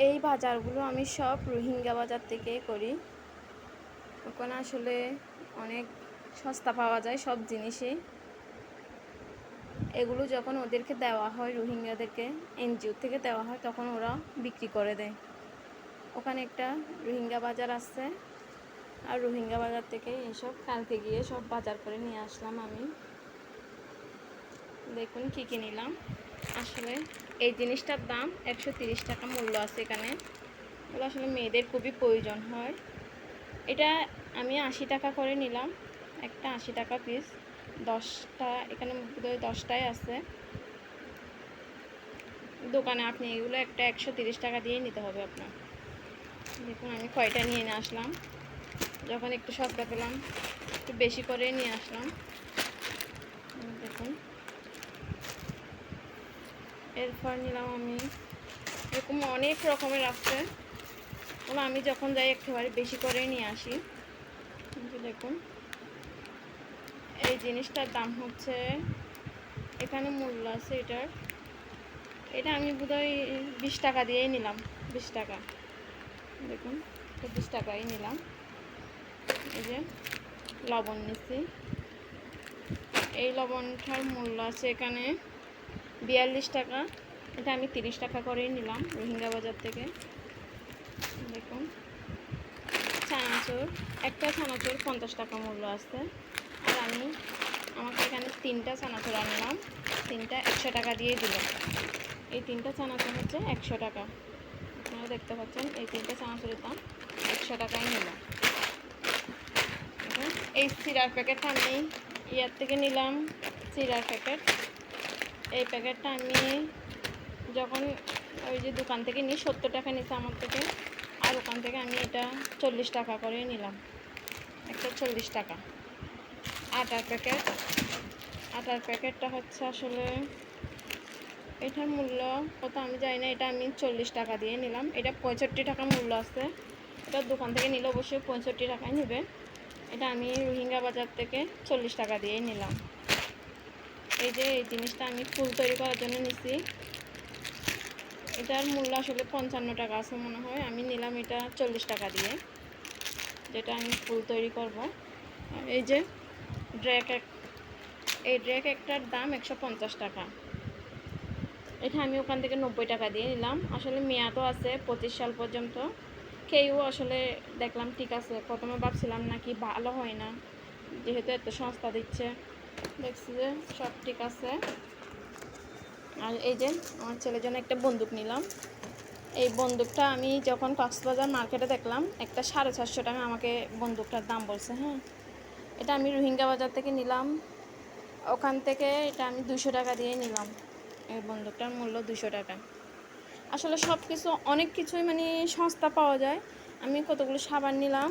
এই বাজারগুলো আমি সব রোহিঙ্গা বাজার থেকে করি। ওখানে আসলে অনেক সস্তা পাওয়া যায় সব জিনিসই। এগুলো যখন ওদেরকে দেওয়া হয়, রোহিঙ্গাদেরকে, এনজিও থেকে দেওয়া হয়, তখন ওরা বিক্রি করে দেয়। ওখানে একটা রোহিঙ্গা বাজার আছে। আর রোহিঙ্গা বাজার থেকে এইসব কালকে গিয়ে সব বাজার করে নিয়ে আসলাম আমি। দেখুন কী কী নিলাম। আসলে এই জিনিসটার দাম একশো টাকা মূল্য আছে এখানে। এগুলো আসলে মেয়েদের খুবই প্রয়োজন হয়। এটা আমি আশি টাকা করে নিলাম। একটা আশি টাকা পিস দশটা, এখানে দশটাই আছে। দোকানে আপনি এগুলো একটা একশো তিরিশ টাকা দিয়েই নিতে হবে আপনার। দেখুন, আমি কয়টা নিয়ে নিয়ে আসলাম। যখন একটু সস্তা পেলাম, একটু বেশি করে নিয়ে আসলাম। দেখুন এরপর নিলাম আমি। এরকম অনেক রকমের আছে। ওগুলো আমি যখন যাই একেবারে বেশি করেই নিয়ে আসি। দেখুন। এই জিনিসটার দাম হচ্ছে, এখানে মূল্য আছে এটার। এটা আমি বোধহয় বিশ টাকা দিয়েই নিলাম, বিশ টাকা। দেখুন, তো বিশ টাকাই নিলাম। এই যে লবণ নিচ্ছি। এই লবণটার মূল্য আছে এখানে বিয়াল্লিশ টাকা। এটা আমি তিরিশ টাকা করেই নিলাম, রোহিঙ্গা বাজার থেকে। দেখুন ছানাচুর একটা ছানাচুর পঞ্চাশ টাকা মূল্য আছে। আর আমি আমাকে এখানে তিনটা ছানাচুর আনলাম। তিনটা একশো টাকা দিয়ে দিল। এই তিনটা চানাচুর হচ্ছে একশো টাকা। আপনারা দেখতে পাচ্ছেন, এই তিনটা চানাচুরের দাম একশো টাকাই নিলাম। এই সিরার প্যাকেটটা আমি ইয়ার থেকে নিলাম সিরার প্যাকেট। এই প্যাকেটটা আমি যখন ওই যে দোকান থেকে নিই, সত্তর টাকা নিচ্ছে আমার থেকে, আর ওখান থেকে আমি এটা চল্লিশ টাকা করে নিলাম। একটা চল্লিশ টাকা। আটার প্যাকেট। আটার প্যাকেটটা হচ্ছে আসলে এটার মূল্য কত আমি জানি না, এটা আমি চল্লিশ টাকা দিয়ে নিলাম। এটা পঁয়ষট্টি টাকা মূল্য আছে। এটা দোকান থেকে নিলে অবশ্যই পঁয়ষট্টি টাকায় নেবে। এটা আমি রোহিঙ্গা বাজার থেকে চল্লিশ টাকা দিয়ে নিলাম। এই যে এই জিনিসটা আমি ফুল তৈরি করার জন্য নিছি। এটার মূল্য আসলে পঞ্চান্ন টাকা আছে মনে হয়। আমি নিলাম এটা চল্লিশ টাকা দিয়ে, যেটা আমি ফুল তৈরি করব। এই যে ড্র্যাক এক, এই ড্র্যাক একটার দাম একশো পঞ্চাশ টাকা। এটা আমি ওখান থেকে নব্বই টাকা দিয়ে নিলাম। আসলে মেয়াদও আছে পঁচিশ সাল পর্যন্ত। কেউ আসলে দেখলাম, ঠিক আছে, প্রথমে ভাবছিলাম নাকি ভালো হয় না, যেহেতু এত সস্তা দিচ্ছে। দেখছি যে সব ঠিক আছে। আর এই যে আমার ছেলের জন্য একটা বন্দুক নিলাম। এই বন্দুকটা আমি যখন কক্সবাজার মার্কেটে দেখলাম, একটা সাড়ে চারশো টাকা আমাকে বন্দুকটার দাম বলছে হ্যাঁ? এটা আমি রোহিঙ্গা বাজার থেকে নিলাম। ওখান থেকে এটা আমি দুশো টাকা দিয়ে নিলাম। এই বন্দুকটার মূল্য দুশো টাকা। আসলে সব কিছু অনেক কিছুই মানে সস্তা পাওয়া যায়। আমি কতগুলো সাবান নিলাম।